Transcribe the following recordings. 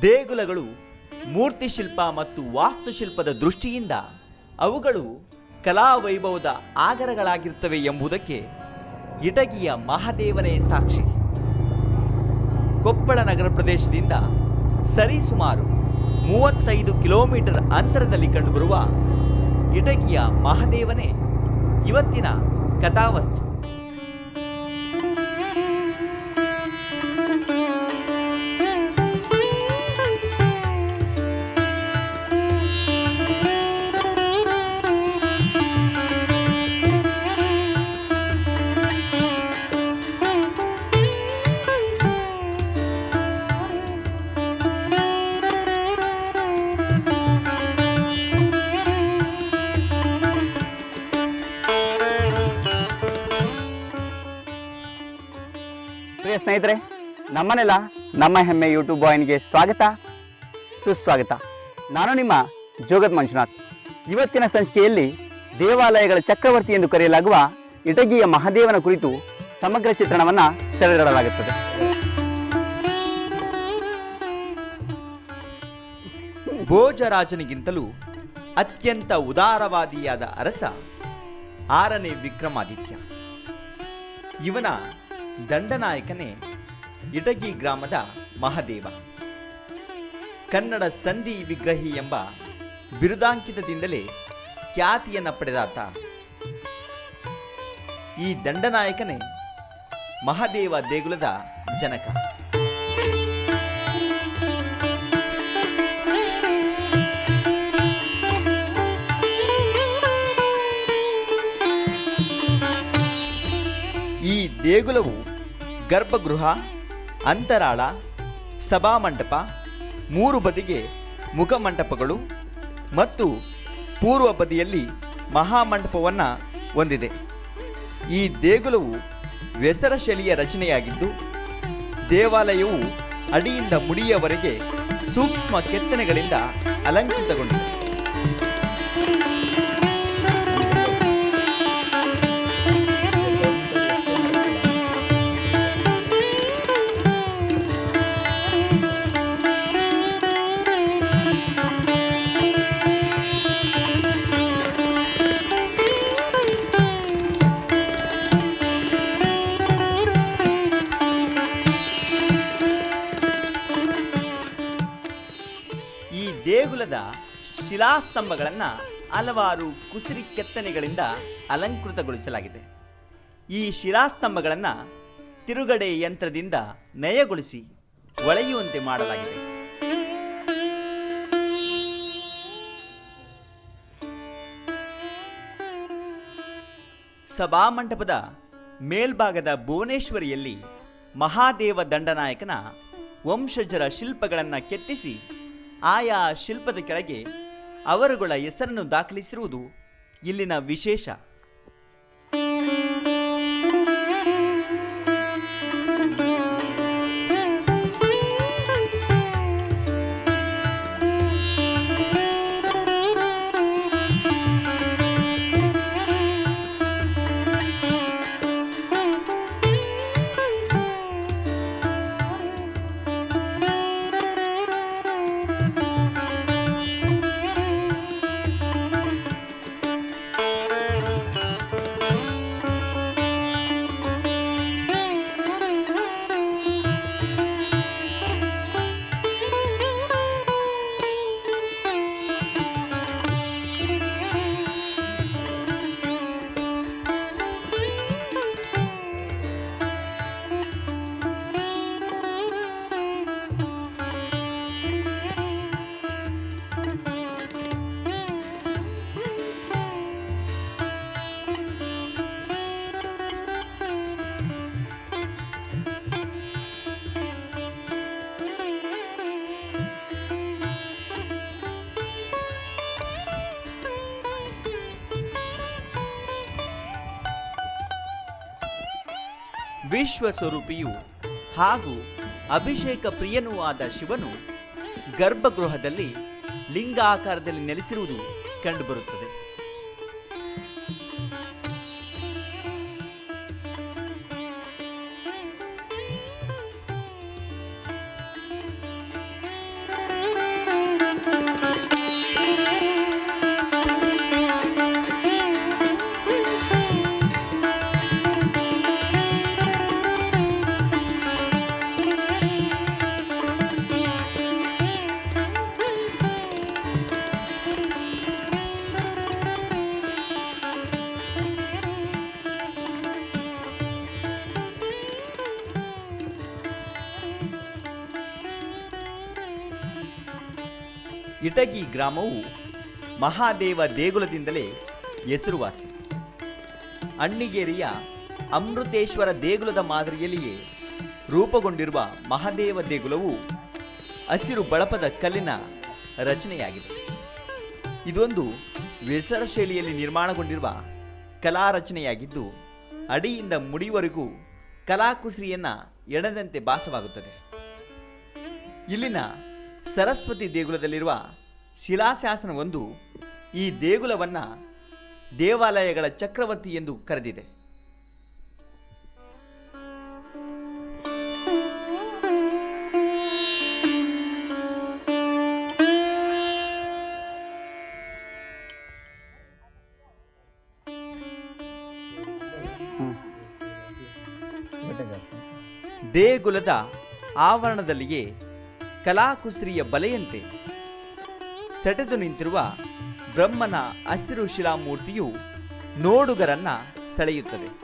ದೇಗುಲಗಳು ಮೂರ್ತಿಶಿಲ್ಪ ಮತ್ತು ವಾಸ್ತುಶಿಲ್ಪದ ದೃಷ್ಟಿಯಿಂದ ಅವುಗಳು ಕಲಾವೈಭವದ ಆಗರಗಳಾಗಿರುತ್ತವೆ ಎಂಬುದಕ್ಕೆ ಇಟಗಿಯ ಮಹಾದೇವನೇ ಸಾಕ್ಷಿ. ಕೊಪ್ಪಳ ನಗರ ಪ್ರದೇಶದಿಂದ ಸರಿಸುಮಾರು ಮೂವತ್ತೈದು ಕಿಲೋಮೀಟರ್ ಅಂತರದಲ್ಲಿ ಕಂಡುಬರುವ ಇಟಗಿಯ ಮಹಾದೇವನೇ ಇವತ್ತಿನ ಕಥಾವಸ್ತು. ನಮ್ಮನೆಲ್ಲ ನಮ್ಮ ಹೆಮ್ಮೆ ಯೂಟ್ಯೂಬ್ ಬಾಯ್ನಿಗೆ ಸ್ವಾಗತ. ಸುಸ್ವಾಗತ. ನಾನು ನಿಮ್ಮ ಜೋಗತ್ ಮಂಜುನಾಥ್. ಇವತ್ತಿನ ಸಂಚಿಕೆಯಲ್ಲಿ ದೇವಾಲಯಗಳ ಚಕ್ರವರ್ತಿ ಎಂದು ಕರೆಯಲಾಗುವ ಇಟಗಿಯ ಮಹಾದೇವನ ಕುರಿತು ಸಮಗ್ರ ಚಿತ್ರಣವನ್ನು ಸೆರೆಡಲಾಗುತ್ತದೆ ಭೋಜರಾಜನಿಗಿಂತಲೂ ಅತ್ಯಂತ ಉದಾರವಾದಿಯಾದ ಅರಸ ಆರನೇ ವಿಕ್ರಮಾದಿತ್ಯ. ಇವನ ದಂಡನಾಯಕನೇ ಇಟಗಿ ಗ್ರಾಮದ ಮಹಾದೇವ. ಕನ್ನಡ ಸಂಧಿ ವಿಗ್ರಹಿ ಎಂಬ ಬಿರುದಾಂಕಿತದಿಂದಲೇ ಖ್ಯಾತಿಯನ್ನು ಪಡೆದಾತ. ಈ ದಂಡನಾಯಕನೇ ಮಹಾದೇವ ದೇಗುಲದ ಜನಕ. ಈ ದೇಗುಲವು ಗರ್ಭಗೃಹ ಅಂತರಾಳ ಸಭಾಮಂಟಪ ಮೂರು ಬದಿಗೆ ಮುಖಮಂಟಪಗಳು ಮತ್ತು ಪೂರ್ವ ಬದಿಯಲ್ಲಿ ಮಹಾಮಂಟಪವನ್ನು ಹೊಂದಿದೆ. ಈ ದೇಗುಲವು ವ್ಯಸರ ಶೈಲಿಯ ರಚನೆಯಾಗಿದ್ದು, ದೇವಾಲಯವು ಅಡಿಯಿಂದ ಮುಡಿಯವರೆಗೆ ಸೂಕ್ಷ್ಮ ಕೆತ್ತನೆಗಳಿಂದ ಅಲಂಕೃತಗೊಂಡಿದೆ. ಶಿಲಾಸ್ತಂಭಗಳನ್ನು ಹಲವಾರು ಕುಸಿರಿ ಕೆತ್ತನೆಗಳಿಂದ ಅಲಂಕೃತಗೊಳಿಸಲಾಗಿದೆ. ಈ ಶಿಲಾಸ್ತಂಭಗಳನ್ನು ತಿರುಗಡೆ ಯಂತ್ರದಿಂದ ನಯಗೊಳಿಸಿ ಒಳೆಯುವಂತೆ ಮಾಡಲಾಗಿದೆ. ಸಭಾಮಂಟಪದ ಮೇಲ್ಭಾಗದ ಭುವನೇಶ್ವರಿಯಲ್ಲಿ ಮಹಾದೇವ ದಂಡನಾಯಕನ ವಂಶಜರ ಶಿಲ್ಪಗಳನ್ನು ಕೆತ್ತಿಸಿ ಆಯಾ ಶಿಲ್ಪದ ಕೆಳಗೆ ಅವರುಗಳ ಹೆಸರನ್ನು ದಾಖಲಿಸಿರುವುದು ಇಲ್ಲಿನ ವಿಶೇಷ. ವಿಶ್ವ ಸ್ವರೂಪಿಯು ಹಾಗೂ ಅಭಿಷೇಕ ಪ್ರಿಯನೂ ಆದ ಶಿವನು ಗರ್ಭಗೃಹದಲ್ಲಿ ಲಿಂಗಾಕಾರದಲ್ಲಿ ನೆಲೆಸಿರುವುದು ಕಂಡುಬರುತ್ತದೆ. ಇಟಗಿ ಗ್ರಾಮವು ಮಹಾದೇವ ದೇಗುಲದಿಂದಲೇ ಹೆಸರುವಾಸಿ. ಅಣ್ಣಿಗೇರಿಯ ಅಮೃತೇಶ್ವರ ದೇಗುಲದ ಮಾದರಿಯಲ್ಲಿಯೇ ರೂಪುಗೊಂಡಿರುವ ಮಹಾದೇವ ದೇಗುಲವು ಹಸಿರು ಬಳಪದ ಕಲ್ಲಿನ ರಚನೆಯಾಗಿದೆ. ಇದೊಂದು ವಿಸರ ಶೈಲಿಯಲ್ಲಿ ನಿರ್ಮಾಣಗೊಂಡಿರುವ ಕಲಾ ರಚನೆಯಾಗಿದ್ದು, ಅಡಿಯಿಂದ ಮುಡಿವರೆಗೂ ಕಲಾಕುಸರಿಯನ್ನು ಎಣದಂತೆ ಭಾಸವಾಗುತ್ತದೆ. ಇಲ್ಲಿನ ಸರಸ್ವತಿ ದೇಗುಲದಲ್ಲಿರುವ ಶಿಲಾಶಾಸನವೊಂದು ಈ ದೇಗುಲವನ್ನು ದೇವಾಲಯಗಳ ಚಕ್ರವರ್ತಿ ಎಂದು ಕರೆದಿದೆ. ದೇಗುಲದ ಆವರಣದಲ್ಲಿಯೇ ಕಲಾಕುಸರಿಯ ಬಲೆಯಂತೆ ಸೆಟೆದು ನಿಂತಿರುವ ಬ್ರಹ್ಮನ ಹಸಿರು ಶಿಲಾಮೂರ್ತಿಯು ನೋಡುಗರನ್ನ ಸೆಳೆಯುತ್ತದೆ.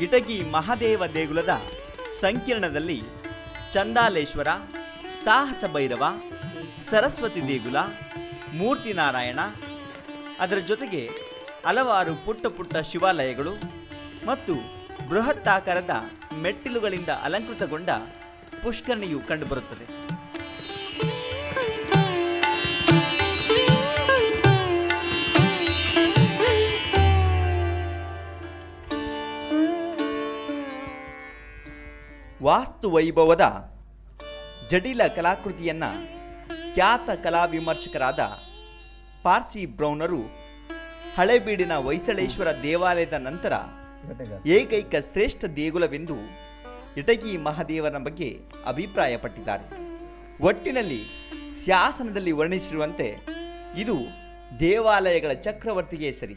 ಇಟಗಿ ಮಹಾದೇವ ದೇಗುಲದ ಸಂಕೀರ್ಣದಲ್ಲಿ ಚಂದಾಲೇಶ್ವರ, ಸಾಹಸ ಭೈರವ, ಸರಸ್ವತಿ ದೇಗುಲ, ಮೂರ್ತಿ ನಾರಾಯಣ, ಅದರ ಜೊತೆಗೆ ಹಲವಾರು ಪುಟ್ಟ ಪುಟ್ಟ ಶಿವಾಲಯಗಳು ಮತ್ತು ಬೃಹತ್ತಾಕಾರದ ಮೆಟ್ಟಿಲುಗಳಿಂದ ಅಲಂಕೃತಗೊಂಡ ಪುಷ್ಕರಣಿಯು ಕಂಡುಬರುತ್ತದೆ. ವಾಸ್ತು ವೈಭವದ ಜಟಿಲ ಕಲಾಕೃತಿಯನ್ನ ಖ್ಯಾತ ಕಲಾ ವಿಮರ್ಶಕರಾದ ಪಾರ್ಸಿ ಬ್ರೌನರು ಹಳೆಬೀಡಿನ ಹೊಯ್ಸಳೇಶ್ವರ ದೇವಾಲಯದ ನಂತರ ಏಕೈಕ ಶ್ರೇಷ್ಠ ದೇಗುಲವೆಂದು ಇಟಗಿ ಮಹಾದೇವನ ಬಗ್ಗೆ ಅಭಿಪ್ರಾಯಪಟ್ಟಿದ್ದಾರೆ. ಒಟ್ಟಿನಲ್ಲಿ ಶಾಸನದಲ್ಲಿ ವರ್ಣಿಸಿರುವಂತೆ ಇದು ದೇವಾಲಯಗಳ ಚಕ್ರವರ್ತಿಗೆ ಸರಿ.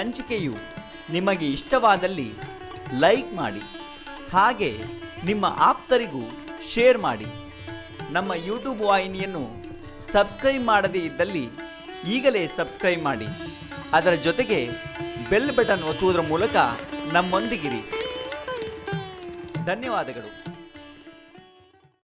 ಸಂಚಿಕೆಯು ನಿಮಗೆ ಇಷ್ಟವಾದಲ್ಲಿ ಲೈಕ್ ಮಾಡಿ, ಹಾಗೆ ನಿಮ್ಮ ಆಪ್ತರಿಗೂ ಶೇರ್ ಮಾಡಿ. ನಮ್ಮ ಯೂಟ್ಯೂಬ್ ವಾಹಿನಿಯನ್ನು ಸಬ್ಸ್ಕ್ರೈಬ್ ಮಾಡದೇ ಇದ್ದಲ್ಲಿ ಈಗಲೇ ಸಬ್ಸ್ಕ್ರೈಬ್ ಮಾಡಿ. ಅದರ ಜೊತೆಗೆ ಬೆಲ್ ಬಟನ್ ಒತ್ತುವುದರ ಮೂಲಕ ನಮ್ಮೊಂದಿಗಿರಿ. ಧನ್ಯವಾದಗಳು.